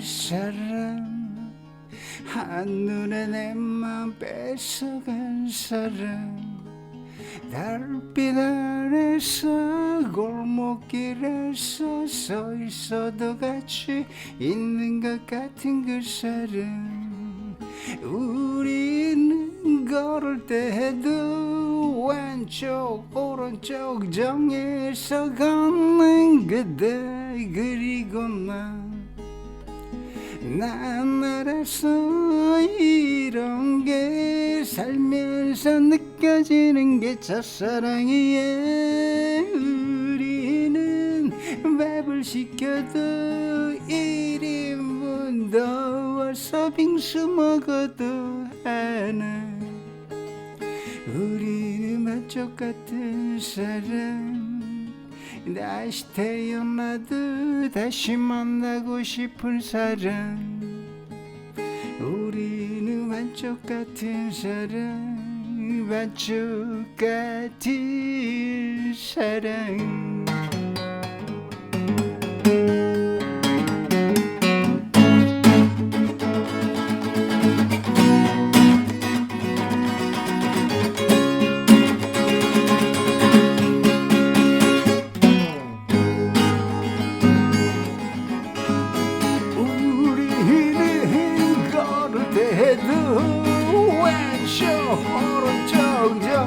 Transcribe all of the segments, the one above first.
사람 한눈에 내 맘 뺏어간 사람 달빛 아래서 골목길에서 서 있어도 같이 있는 것 같은 그 사람 우리는 걸을 때도 왼쪽 오른쪽 정해서 걷는 그대 그리고 나 난 알아서 이런 게 살면서 느껴지는 게 첫사랑이에 우리는 밥을 시켜도 1인분 더워서 빙수 먹어도 하나. 우리는 만족 같은 사람 다시 태어나도 다시 만나고 싶은 사람. 우리는 만족 같은 사람 만족 같은 사랑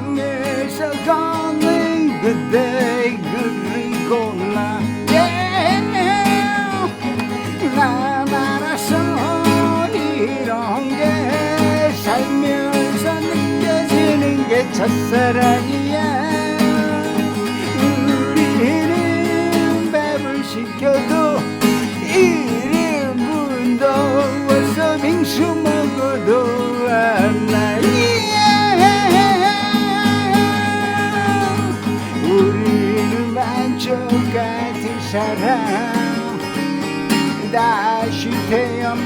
정해서 걷는 그대 그리고 나 yeah. 난 알아서 이런 게 살면서 느껴지는 게 첫사랑이 sarà da città